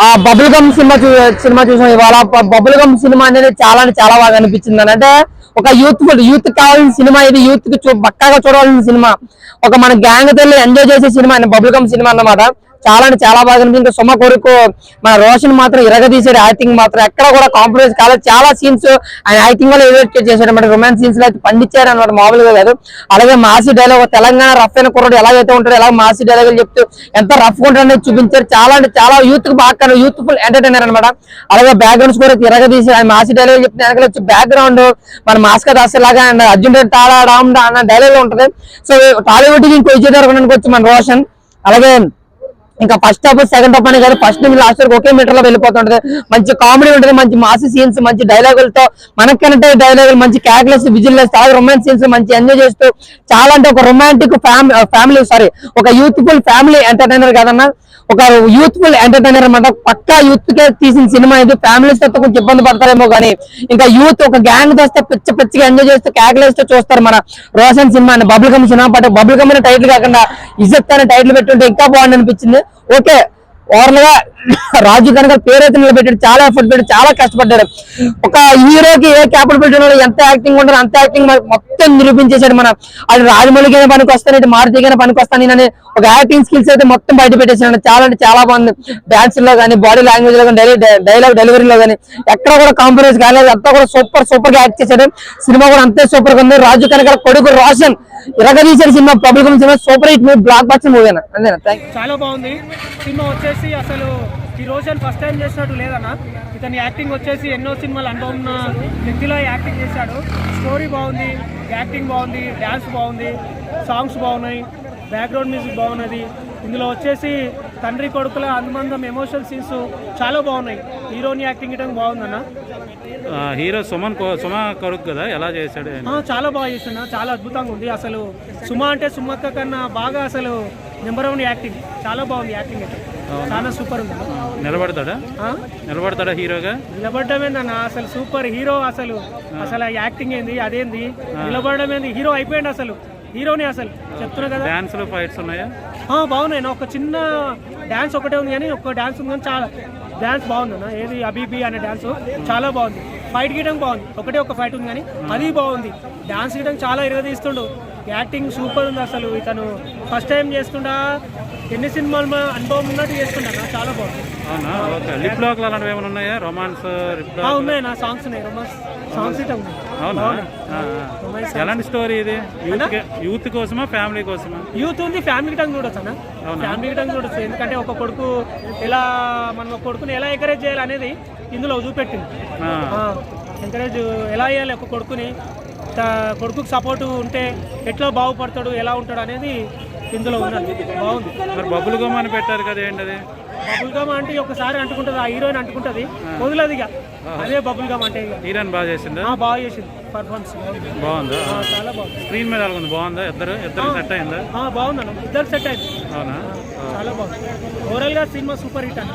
ఆ bubble gum cinema చూ cinema చూసాం ఇవాళ. బబుల్ గమ్ సినిమా అనేది చాలా చాలా బాగా అనిపించింది అని. అంటే ఒక యూత్ యూత్ కావాల్సిన సినిమా ఇది. యూత్కి చూ- పక్కాగా చూడవలసిన సినిమా. ఒక మన గ్యాంగ్తో ఎంజాయ్ చేసే సినిమా బబుల్ గమ్ సినిమా అన్నమాట. చాలా అంటే చాలా బాగా అనిపించింది. సుమ కొరకు మన రోషన్ మాత్రం ఇరగదీశాడు. యాక్టింగ్ మాత్రం ఎక్కడ కూడా కాంప్రమైజ్ కాలేదు. చాలా సీన్స్ ఆయన యాక్టింగ్ వల్ల ఎలివేట్ చేశాడు అనమాట రొమాన్స్ సీన్స్లో అయితే పండించారు అనమాట మామూలుగా కాదు. అలాగే మాసి డైలాగ్ తెలంగాణ రఫ్ అయిన కుర్రాడు ఎలాగైతే ఉంటాడో ఎలా మాసి డైలాగ్ చెప్తూ ఎంత రఫ్ ఉంటాడనేది చూపించారు. చాలా అంటే చాలా యూత్కి బాగా యూత్ఫుల్ ఎంటర్టైనర్ అనమాట అలాగే బ్యాక్గ్రౌండ్స్ కూడా ఇరగదీసి ఆయన మాసి డైలాగ్ చెప్తే వెనకాల వచ్చి బ్యాక్గ్రౌండ్ మన మాస్క దాస్ లాగా అండ్ అర్జున్ రెడ్డి రామ్ అన్న డైలాగ్లో ఉంటది. సో టాలీవుడ్కి ఇంకో విజయ్ అనుకోవచ్చు మన రోషన్. అలాగే ఇంకా ఫస్ట్ హాఫ్ సెకండ్ హాఫ్ అని కానీ ఫస్ట్ నుంచి లాస్ట్ వరకు ఒకే మీటర్లో వెళ్ళిపోతుంటది. మంచి కామెడీ ఉంటుంది మంచి మాసి సీన్స్ మంచి డైలాగులతో మనకు కనెక్ట్ డైలాగులు మంచి క్యాక్లెస్ విజిల్ చాలా రొమాన్స్ సీన్స్ మంచి ఎంజాయ్ చేస్తూ చాలా అంటే ఒక రొమాంటిక్ ఫ్యామిలీ సారీ ఒక యూత్ఫుల్ ఫ్యామిలీ ఎంటర్టైనర్ కదన్నా. ఒక యూత్ఫుల్ ఎంటర్టైనర్ అనమాట పక్కా యూత్ కే తీసిన సినిమా ఇది. ఫ్యామిలీస్తో కొంచెం ఇబ్బంది పడతారేమో కానీ ఇంకా యూత్ ఒక గ్యాంగ్ వస్తే పిచ్చ పిచ్చిగా ఎంజాయ్ చేస్తూ క్యాక్లేస్తూ చూస్తారు మన Roshan cinema bubble gum cinema but bubble gum అనే టైటిల్ కాకుండా ఇజత్ అనే టైటిల్ పెట్టుంటే ఇంకా బాగుంది అనిపించింది ఓకే ఓవరాల్గా రాజు కనుక పేరైతే నిలబెట్టాడు చాలా ఎఫర్ట్ పెట్టాడు చాలా కష్టపడ్డాడు. ఒక హీరోకి ఏ క్యాపిటల్ పెట్టిన ఎంత యాక్టింగ్ ఉంటారో అంత యాక్టింగ్ మొత్తం మొత్తం నిరూపించేశాడు మన అది రాజమౌళికైనా పనికి వస్తానంటే మారుతికైనా పనికి వస్తాను నేను ఒక యాక్టింగ్ స్కిల్స్ అయితే మొత్తం బయట పెట్టేసాడు చాలా అంటే చాలా బాగుంది. డాన్స్లో కానీ బాడీ లాంగ్వేజ్లో కానీ డైలాగ్ డెలివరీలో కానీ ఎక్కడ కూడా కాంప్రమైజ్ కాలేదు. అంతా కూడా సూపర్ సూపర్గా యాక్ట్ చేశాడు. సినిమా కూడా అంతే సూపర్గా ఉంది. రాజు కనుక కొడుకు Roshan ఇరగదీసిన cinema public cinema super hit movie blockbuster movie అన్న. అంతేనా? థ్యాంక్ చాలా బాగుంది. సినిమా వచ్చేసి అసలు ఈ రోజు ఫస్ట్ టైం చేసినట్టు లేదన్న. ఇతని యాక్టింగ్ వచ్చేసి ఎన్నో సినిమాలు అనుభవం ఉన్న వ్యక్తిలో యాక్టింగ్ చేశాడు. స్టోరీ బాగుంది యాక్టింగ్ బాగుంది డ్యాన్స్ బాగుంది సాంగ్స్ బాగున్నాయి బ్యాక్గ్రౌండ్ మ్యూజిక్ బాగున్నది. ఇందులో వచ్చేసి తండ్రి కొడుకుల అనుబంధం ఎమోషనల్ సీన్స్ చాలా బాగున్నాయి. హీరోని యాక్టింగ్ ఇవ్వడం బాగుందన్న. హీరో సుమన్ సుమ కొడుకు కదా ఎలా చేశాడు చాలా బాగా చేసిన చాలా అద్భుతంగా ఉంది. అసలు సుమ అంటే సుమక్క కన్నా బాగా అసలు నెంబర్ వన్ యాక్టింగ్ చాలా బాగుంది యాక్టింగ్ అయితే. చాలా సూపర్ ఉంది. నిలబడతాడా? నిలబడతాడా హీరోగా? నిలబడ్డమేందన్న? అసలు సూపర్ హీరో అసలు. అసలు యాక్టింగ్ ఏంది అదేంది? నిలబడడం ఏంది హీరో అయిపోయింది అసలు. హీరోని అసలు. చెప్తున్నా కదా. డాన్స్లు ఫైట్స్ ఉన్నాయా? బాగున్నాయి. ఒక చిన్న డాన్స్ ఒకటే ఉంది కానీ ఒక డాన్స్ ఉంది కానీ చాలా డాన్స్ బాగుంది అన్న ఏది? అబీబీ అనే డాన్స్ చాలా బాగుంది. ఫైట్ గీయడం బాగుంది. ఒకటే ఒక ఫైట్ ఉంది కానీ అది బాగుంది. డాన్స్ గీయడం చాలా ఇరగదీస్తుండు. యాక్టింగ్ సూపర్ ఉంది అసలు. ఇతను ఫస్ట్ టైం చేస్తుండా ఎన్ని సినిమాలు మా అనుభవం ఉన్నట్టు అన్న, చాలా బాగుంది. అవునా? ఓకే. లిప్ లాక్లు అలాంటివి ఏమైనా ఉన్నాయా? రొమాన్స్ లిప్ ఆ, లాక్ ఉన్నాయి నా సాంగ్స్ ఉన్నాయి. రొమాన్స్ సాంగ్స్ ఇట్లా ఉన్నాయి. అవునా? ఆ, ఆ. ఎలాంటి స్టోరీ ఇది? యూత్ యూత్ కోసమా ఫ్యామిలీ కోసమా? యూత్ ఉంది ఫ్యామిలీ టంగ్ చూడొచ్చు అన్న. ఫ్యామిలీ టంగ్ చూడొచ్చు. ఎందుకంటే ఒక కొడుకు ఎలా మనం ఒక కొడుకుని ఎలా ఎంకరేజ్ చేయాలి అనేది ఇందులో చూపెట్టింది. ఆ, ఎంకరేజ్ ఎలా చేయాలి ఒక కొడుకుని? త- కొడుకుకి సపోర్ట్ ఉంటే ఎట్లా బాగుపడతాడు ఎలా ఉంటాడు అనేది ఇందులో ఉన్నది బాగుంది. మరి బబుల్ గమ్ అని పెట్టారు కదా ఏంటి అది బబుల్ గమ్ అంటే ఒకసారి అంటుకుంటుంది ఆ హీరోయిన్ అంటుకుంటుంది. వదిలేదు ఇక. అదే బబుల్ గమ్ అంటే హీరోయిన్ బాగా చేసిందా? ఆ, బాగా చేసింది. పర్ఫార్మెన్స్ బాగుందా. చాలా బాగుంది. స్క్రీన్ మీద అలాగుంది. బాగుందా? ఇద్దరు? ఇద్దరు సెట్ అయిందా? ఆ, బాగుందన్న. ఇద్దరు సెట్ అయింది. అవునా? చాలా బాగుంది. ఓవరాల్గా సినిమా సూపర్ హిట్ అన్న.